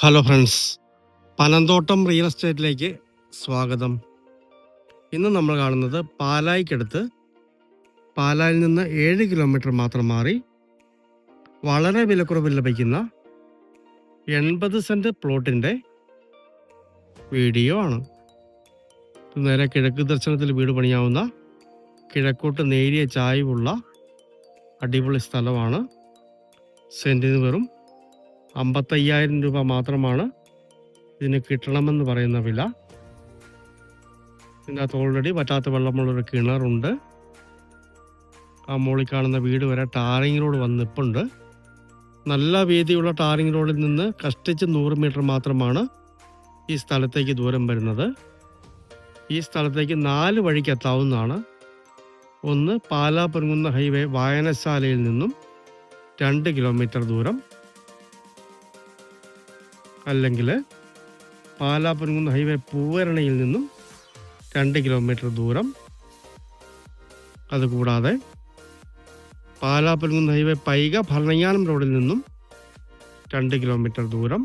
Hello friends Panamthottam real എസ്റ്റേറ്റിലേക്ക് സ്വാഗതം. ഇന്ന് നമ്മൾ കാണുന്നത് പാലായിക്കടുത്ത്. പാലായിൽ നിന്ന് ഏഴ് കിലോമീറ്റർ മാത്രം മാറി വളരെ വിലക്കുറവിൽ ലഭിക്കുന്ന എൺപത് സെന്റ് പ്ലോട്ടിന്റെ വീഡിയോ ആണ്. നേരെ കിഴക്ക് ദർശനത്തിൽ വീട് പണിയാവുന്ന കിഴക്കോട്ട് നേരിയ ചായവുള്ള അടിപൊളി സ്ഥലമാണ്. സെന്റിന് വെറും അമ്പത്തയ്യായിരം രൂപ മാത്രമാണ് ഇതിന് കിട്ടണമെന്ന് പറയുന്ന വില. ഇതിനകത്ത് ഓൾറെഡി വറ്റാത്ത വെള്ളമുള്ളൊരു കിണറുണ്ട്. ആ മുകളിൽ കാണുന്ന വീട് വരെ ടാറിങ് റോഡ് വന്നിപ്പുണ്ട്. നല്ല വീതിയുള്ള ടാറിങ് റോഡിൽ നിന്ന് കഷ്ടിച്ച് നൂറ് മീറ്റർ മാത്രമാണ് ഈ സ്ഥലത്തേക്ക് ദൂരം വരുന്നത്. ഈ സ്ഥലത്തേക്ക് നാല് വഴിക്ക് എത്താവുന്നതാണ്. ഒന്ന് പാലാ പൊരുങ്ങുന്ന ഹൈവേ വായനശാലയിൽ നിന്നും രണ്ട് കിലോമീറ്റർ ദൂരം. അല്ലെങ്കിൽ പാലാപ്പൻകുന്ന് ഹൈവേ പൂവരണയിൽ നിന്നും രണ്ട് കിലോമീറ്റർ ദൂരം. അതുകൂടാതെ പാലാപ്പൻകുന്ന് ഹൈവേ പൈക ഭരണയാനം റോഡിൽ നിന്നും രണ്ട് കിലോമീറ്റർ ദൂരം.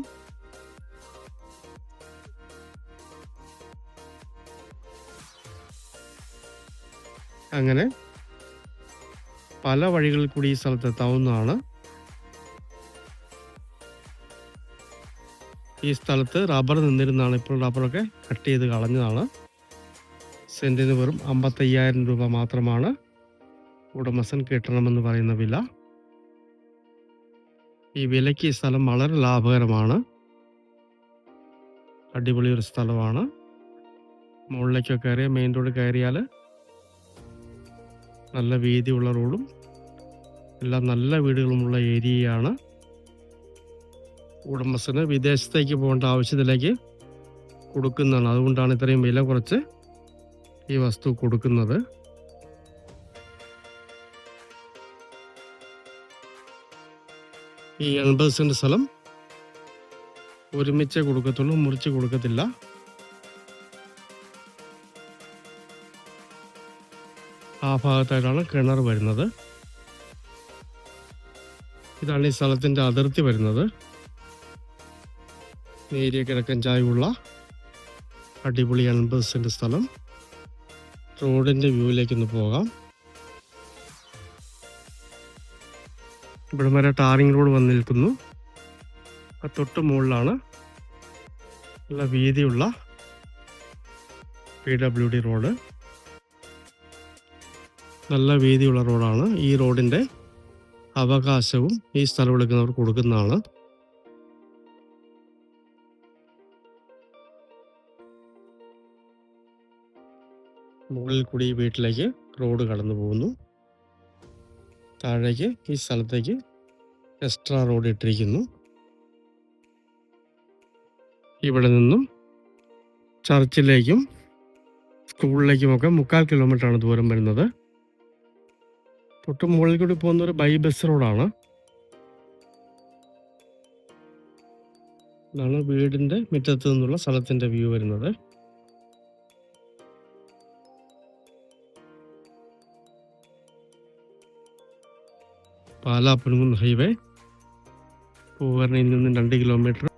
അങ്ങനെ പല വഴികളിൽ കൂടി ഈ സ്ഥലത്ത് എത്താവുന്നതാണ് ഈ സ്ഥലത്ത് റബ്ബർ നിന്നിരുന്നതാണ്. ഇപ്പോൾ റബ്ബറൊക്കെ കട്ട് ചെയ്ത് കളഞ്ഞതാണ്. സെന്റിന് വെറും അമ്പത്തയ്യായിരം രൂപ മാത്രമാണ് ഉടമസ്ഥൻ കിട്ടണമെന്ന് പറയുന്ന വില. ഈ വിലയ്ക്ക് ഈ സ്ഥലം വളരെ ലാഭകരമാണ്. അടിപൊളി ഒരു സ്ഥലമാണ്. മുകളിലേക്കൊക്കെ കയറിയ മെയിൻ റോഡ് കയറിയാൽ നല്ല വീതിയുള്ള റോഡും എല്ലാം നല്ല വീടുകളുമുള്ള ഏരിയയാണ്. ഉടമസ്ഥന് വിദേശത്തേക്ക് പോകേണ്ട ആവശ്യത്തിലേക്ക് കൊടുക്കുന്നതാണ്. അതുകൊണ്ടാണ് ഇത്രയും വില കുറച്ച് ഈ വസ്തു കൊടുക്കുന്നത്. ഈ എൺപത് സെന്റ് സ്ഥലം ഒരുമിച്ച് കൊടുക്കത്തുള്ളൂ മുറിച്ച് കൊടുക്കത്തില്ല. ആ ഭാഗത്തായിട്ടാണ് കിണർ വരുന്നത്. ഇതാണ് ഈ സ്ഥലത്തിന്റെ അതിർത്തി വരുന്നത്. നേരിയ കിഴക്കൻ ചായവുള്ള അടിപൊളി എൺപത് സെന്റ് സ്ഥലം. റോഡിന്റെ വ്യൂവിലേക്കൊന്ന് പോകാം. ഇവിടെ വരെ ടാറിംഗ് റോഡ് വന്ന് നിൽക്കുന്നു. ആ തൊട്ട് മുകളിലാണ് നല്ല വീതിയുള്ള പി ഡബ്ല്യു ഡി റോഡ്. നല്ല വീതിയുള്ള റോഡാണ് ഈ റോഡിന്റെ അവകാശവും ഈ സ്ഥലം എടുക്കുന്നവർ കൊടുക്കുന്നതാണ്. മുകളിൽ കൂടി ഈ വീട്ടിലേക്ക് റോഡ് കടന്നു പോകുന്നു. താഴേക്ക് ഈ സ്ഥലത്തേക്ക് എക്സ്ട്രാ റോഡ് ഇട്ടിരിക്കുന്നു. ഇവിടെ നിന്നും ചർച്ചിലേക്കും സ്കൂളിലേക്കുമൊക്കെ മുക്കാൽ കിലോമീറ്ററാണ് ദൂരം വരുന്നത്. തൊട്ട് മുകളിൽ കൂടി പോകുന്ന ഒരു ബൈ ബസ് റോഡാണ്. ഇതാണ് വീടിന്റെ മുറ്റത്ത് നിന്നുള്ള സ്ഥലത്തിന്റെ വ്യൂ വരുന്നത്. പാലാപ്പുനുകുന്ന് ഹൈവേ. പൂവരണയിൽ നിന്ന് രണ്ട് കിലോമീറ്റർ.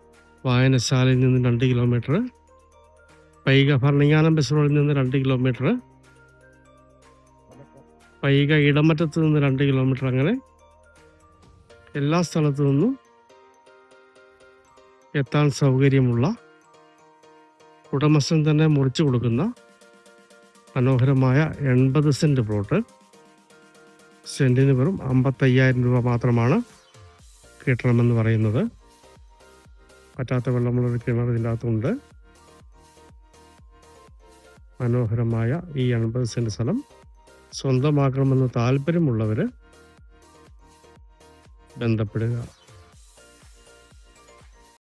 വായനശാലയിൽ നിന്ന് രണ്ട് കിലോമീറ്റർ. പൈക ഭരണിങ്ങാനം ബസ് റോഡിൽ നിന്ന് രണ്ട് കിലോമീറ്റർ. പൈക ഇടമറ്റത്ത് നിന്ന് രണ്ട് കിലോമീറ്റർ അങ്ങനെ എല്ലാ സ്ഥലത്തു നിന്നും എത്താൻ സൗകര്യമുള്ള ഉടമസ്ഥൻ തന്നെ മുറിച്ചു കൊടുക്കുന്ന മനോഹരമായ എൺപത് സെന്റ് പ്ലോട്ട്. സെന്റിന് വെറും അമ്പത്തയ്യായിരം രൂപ മാത്രമാണ് കിട്ടണമെന്ന് പറയുന്നത്. പറ്റാത്ത വെള്ളമുള്ളൊരു കിണർ ഇതിനകത്തുണ്ട്. മനോഹരമായ ഈ എൺപത് സെന്റ് സ്ഥലം സ്വന്തമാക്കണമെന്ന് താല്പര്യമുള്ളവർ ബന്ധപ്പെടുക.